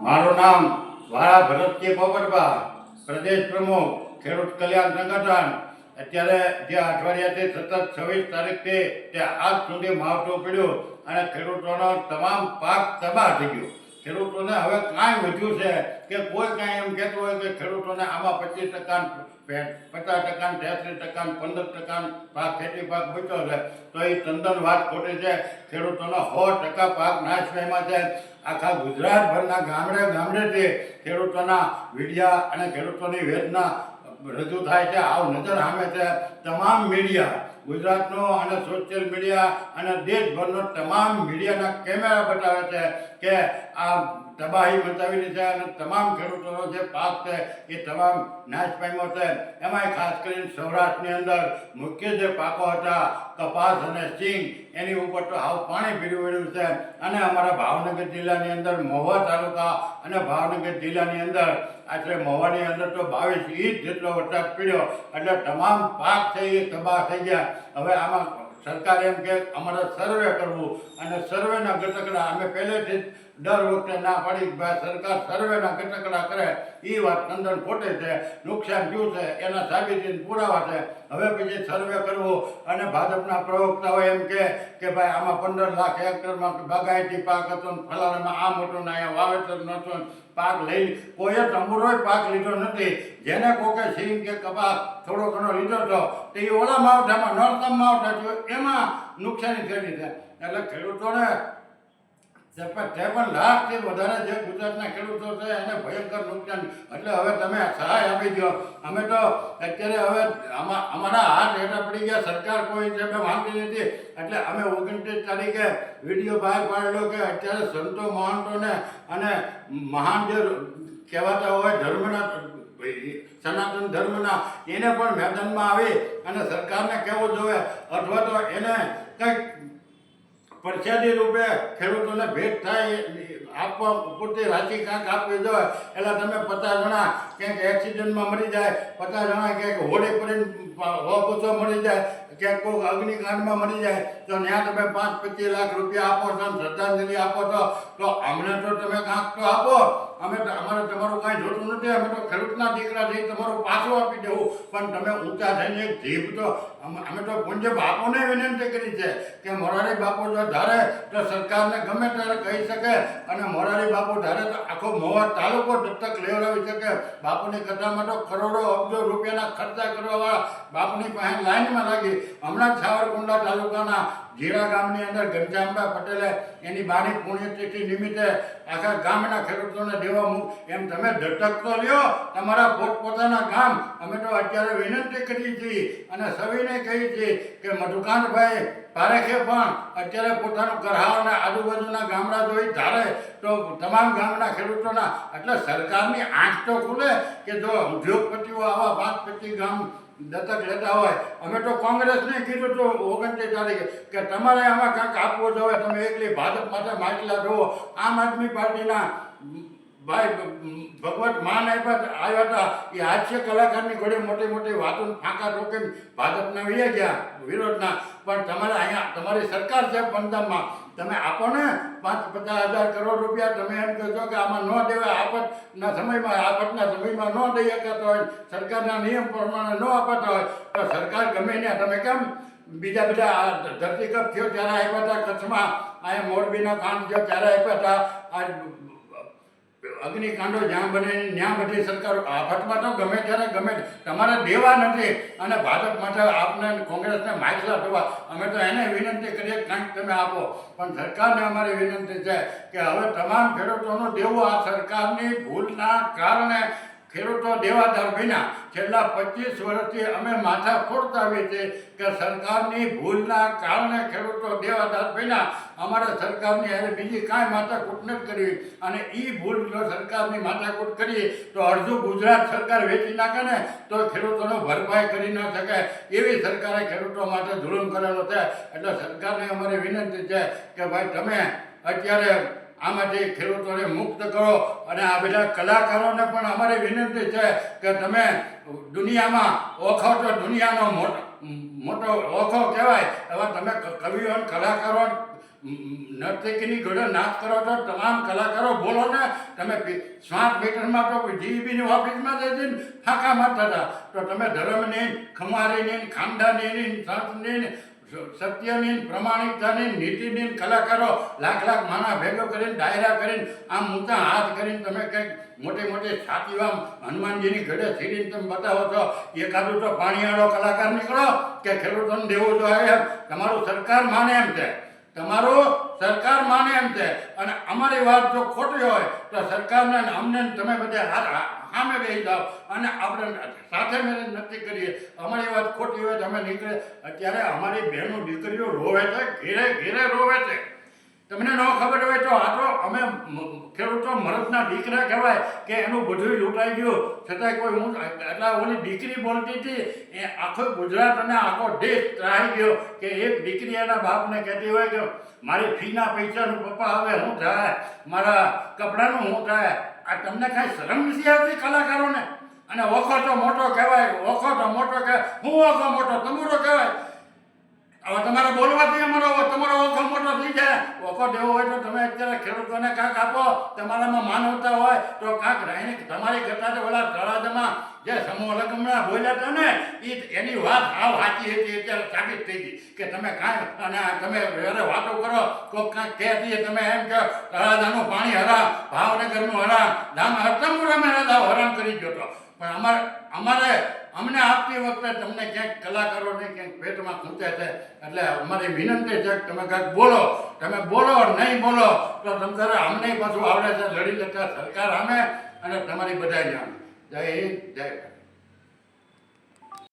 મારું નામ વાળા ભરતજી પોપટભા પ્રદેશ પ્રમુખ, ખેડૂત કલ્યાણ સંગઠન. અત્યારે જે અઠવાડિયાથી સતત છવ્વીસ તારીખથી તે આજ સુધી માવઠું પડ્યું અને ખેડૂતોનો તમામ પાક તબાહ થઈ ગયો. ખેડૂતોને હવે કાંઈ વધ્યું છે કે કોઈ કાંઈ એમ કહેતું હોય કે ખેડૂતોને આમાં પચીસ ટકા પચાસ ટકા તેત્રીસ ટકા પંદર ટકા પાક, ખેતી પાક બચ્યો છે. તો એ તંદન વાત ખોટી છે. ખેડૂતોનો સો ટકા પાક નાશ થયેલા છે. આખા ગુજરાતભરના ગામડે ગામડેથી ખેડૂતોના વિડિયા અને ખેડૂતોની વેદના રજૂ થાય છે. આવ નજર સામે છે. તમામ મીડિયા ગુજરાતનો અને સોશિયલ મીડિયા અને દેશભરનો તમામ મીડિયાના કેમેરા બતાવે છે કે આ તબાહી મચાવેલી છે અને તમામ ખેડૂતોનો જે પાક છે એ તમામ નાશ પામ્યો છે. એમાંય ખાસ કરીને સૌરાષ્ટ્રની અંદર મુખ્ય જે પાકો હતા, કપાસ અને સિંગ, એની ઉપર તો હાવ પાણી પીડી વળ્યું છે. અને અમારા ભાવનગર જિલ્લાની અંદર મહુવા તાલુકા અને ભાવનગર જિલ્લાની અંદર આશરે મહુવાની અંદર તો બાવીસ ઇંચ જેટલો વરસાદ પડ્યો. એટલે તમામ પાક છે એ તબાહ થઈ ગયા. હવે આમાં સરકાર એમ કે અમારે સર્વે કરવું. અને સર્વેના ઘટકના અમે પહેલેથી જ દર વખતે ના પાડી સરકાર સર્વેના ઘટકડા કરે. એ વાત નંદન ખોટે છે, નુકસાન થયું છે, એના સાબિતી પુરાવા છે. હવે પછી સર્વે કરવો અને ભાજપના પ્રવક્તાઓ એમ કે કે ભાઈ આમાં પંદર લાખ હેક્ટરમાં બાગાયતી પાક હતો ફલાણામાં આ મોટો ના અહીંયા વાવેતર નહોતું પાક લઈ કોઈએ તંબુરોય પાક લીધો નથી. જેને કોકે સિંગ કે કપાસ થોડો ઘણો લીધો હતો, તે ઓલા માવઠામાં નળતમ માવઠા થયો, એમાં નુકસાની થયેલી છે. એટલે ખેડૂતોને ત્રેપન લાખ લાખથી વધારે જે ગુજરાતના ખેડૂતો છે, એને ભયંકર નુકસાન. એટલે હવે તમે સહાય આપી દો અમે તો અત્યારે હવે અમારા હાથ હેઠા પડી ગયા, સરકાર કોઈ હિસાબે માંગતી નથી. એટલે અમે ઓગણત્રીસ તારીખે વીડિયો બહાર પાડેલો કે અત્યારે સંતો મહંતોને અને મહાન જે કહેવાતા હોય ધર્મના, સનાતન ધર્મના, એને પણ મેદાનમાં આવી અને સરકારને કહેવું જોઈએ. અથવા તો એને કંઈક પ્રસાદી રૂપે ખેડૂતોને ભેટ થાય આપવા પૂરતી રાશિ કાંક આપવી જોઈએ એટલે તમે પચાસ જણા ક્યાંક એક્સિડન્ટમાં મરી જાય, પચાસ જણા ક્યાંક હોડે પડીને હો પૂછો મરી જાય, ક્યાંક કોઈ અગ્નિકાંડમાં મરી જાય. તો ત્યાં તમે પાંચ પચીસ લાખ રૂપિયા આપો છો શ્રદ્ધાંજલિ આપો છો. તો અમને તો તમે કાંક તો આપો. અમે અમારે તમારું કાંઈ જોતું નથી, અમે તો ખેડૂતના દીકરા છે તમારો પાછો આપી દેવું. પણ તમે ઊંચા થઈને એક જીભ તો અમે તો પૂજ્ય બાપોને વિનંતી કરી છે કે મોરારી બાપુ જો ધારે તો સરકારને ગમે ત્યારે કહી શકે અને મોરારી બાપુ ધારે તો આખો મોવા તાલુકો દત્તક લેવડાવી શકે. બાપુની કથામાં તો કરોડો અબજો રૂપિયાના ખર્ચા કરવાવાળા બાપુની પાસે લાઈનમાં લાગી. હમણાં છાવરકુંડા તાલુકાના જીરા ગામની અંદર ઘનશ્યામભાઈ પટેલે એની બાની પુણ્યતિથિ નિમિત્તે આખા ગામના ખેડૂતોને દેવા એમ તમે દત્તક તો લ્યો, તમારા પોતપોતાના ગામ. અમે તો અત્યારે વિનંતી કરી છીએ અને સવિને કહી છીએ કે મધુકાંતભાઈ પારેખે પણ અત્યારે પોતાનું કરહાવ અને આજુબાજુના ગામડા જોઈ ધારે તો તમામ ગામના ખેડૂતોના, એટલે સરકારની આંખ તો ખુલે કે જો ઉદ્યોગપતિઓ આવા પાંચ ગામ દત્તક લેતા હોય. અમે તો કોંગ્રેસને કીધું તો ઓગણત્રીસ તારીખે કે તમારે આમાં કાંઈક આપવું જોઈએ તમે એકલી ભાજપ માટે માટલા જુઓ આમ આદમી પાર્ટીના ભાઈ ભગવત માન આપ્યા આવ્યા હતા. એ હાસ્ય કલાકારની ઘોડે મોટી મોટી વાતો ફાંકા રોકે ભાજપના વહી ગયા, વિરોધના. પણ તમારે અહીંયા, તમારી સરકાર છે પંજાબમાં તમે આપો ને પાંચ પચાસ હજાર કરોડ રૂપિયા, તમે એમ કહેશો કે આમાં ન દેવાય આફતના સમયમાં આફતના સમયમાં ન દઈ શકાતો હોય, સરકારના નિયમ પ્રમાણે ન અપાતા હોય. તો સરકાર ગમે ત્યાં, તમે કેમ બીજા બધા ધરતીકપ થયો ત્યારે આપ્યા હતા કચ્છમાં? અહીંયા મોરબીના કામ થયો ત્યારે આપ્યા હતા. આ અગ્નિકાંડો જ્યાં બને, ત્યાં બધી સરકારો આફતમાં તો ગમે ત્યારે ગમે તમારે દેવા નથી. અને ભાજપ માટે આપને કોંગ્રેસને માછલા દેવા અમે તો એને વિનંતી કરીએ કંઈક કાંઈક તમે આપો. પણ સરકારને અમારી વિનંતી છે કે હવે તમામ ખેડૂતોનું દેવું આ સરકારની ભૂલના કારણે ખેડૂતો દેવાદાર બન્યા. છેલ્લા પચીસ વર્ષથી અમે માથા ફોડતા આવીએ છીએ કે સરકારની ભૂલના કારણે ખેડૂતો દેવાદાર બન્યા. અમારે સરકારની હવે બીજી કાંઈ માથાકૂટ નથી કરવી અને એ ભૂલ જો સરકારની માથાકૂટ કરીએ, તો અડધું ગુજરાત સરકાર વેચી નાખે ને, તો ખેડૂતોનો ભરપાઈ કરી ન શકે. એવી સરકારે ખેડૂતો માટે જુલમ કરેલો છે. એટલે સરકારને અમારી વિનંતી છે કે ભાઈ તમે અત્યારે આમાંથી ખેડૂતોને મુક્ત કરો અને આ બધા કલાકારોને પણ અમારી વિનંતી છે કે તમે દુનિયામાં ઓખો તો દુનિયાનો મોટો મોટો ઓખો કહેવાય, એવા તમે કવિઓ કલાકારો નર્તકીની ઘડો નાચ કરો તો તમામ કલાકારો બોલો ને, તમે સ્માર્ટ મીટરમાં તો જીબીની ઓફિસમાં જઈને ફાંકા મારતા હતા. તો તમે ધર્મની ખમારીની ખાનદાની સંતની સત્યની, પ્રમાણિકતાની, નીતિની કલાકારો લાખ લાખ માણા ભેગો કરીને, ડાયરા કરીને, આમ મૂકા હાથ કરીને તમે કંઈક મોટી મોટી છાતીઓ આમ હનુમાનજીની ઘડે છીડીને તમે બતાવો છો, એકાદું તો પાણીવાળો કલાકાર નીકળો કે ખેડૂતોને દેવું જોઈએ એમ. તમારું સરકાર માને એમ છે. તમારું સરકાર માને એમ છે. અને અમારી વાત જો ખોટી હોય, તો સરકારને અમને તમે બધા હાથ- સામે બેસી જાઓ અને આપણે સાથે મેરેજ નક્કી કરીએ. અમારી વાત ખોટી હોય તો અમે નીકળે. અત્યારે અમારી બહેનો દીકરીઓ રોવે છે, ઘેરે ઘેરે રોવે છે. તમને ન ખબર હોય તો આ તો અમે ખેડૂતો મરદના દીકરા કહેવાય કે એનું બધું લૂંટાઈ ગયું. છતાંય કોઈ હું એટલા ઓલી દીકરી બોલતી હતી, એ આખો ગુજરાત અને આખો દેશ ત્રાહી ગયો કે એક દીકરી એના બાપને કહેતી હોય કે, મારી ફીના પૈસાનું પપ્પા હવે શું થાય? મારા કપડાનું શું થાય? આ તમને કાંઈ શરમ નથી આવતી કલાકારોને? અને ઓખો તો મોટો કહેવાય, ઓખો તો મોટો કહેવાય હું ઓખો મોટો? તમારો કહેવાય? હવે તમારે બોલવાથી અમારો તમારો ઓખો મોટો થઈ જાય. ઓખો દેવો હોય તો તમે અત્યારે ખેડૂતોને કાંક આપો. તમારામાં માનવતા હોય તો કાંક રહીને તમારી કરતા તો ઓલા તળાજામાં જે સમૂહ લગ્નમાં બોલ્યા હતા ને એ એની વાત હાવ સાચી હતી. અત્યારે સાબિત થઈ ગઈ કે તમે કાંઈ અને તમે જ્યારે વાતો કરો કોઈક કાંઈક કહેતી તમે એમ કે તળાજાનું પાણી હરા ભાવનગરનું હરા ધામ હતમ હરામ કરી ગયો હતો. પણ અમારે અમારે અમને આપતી વખતે તમને ક્યાંક કલાકારોને ક્યાંક પેટમાં ખૂંચે છે. એટલે અમારી વિનંતી છે તમે કાંઈક બોલો. તમે બોલો નહીં બોલો તો તમારે અમને પાછું આવડે છે. લડી લેતા સરકાર અમે અને તમારી બધા જાણ જય હિન્દ, જય ભારત.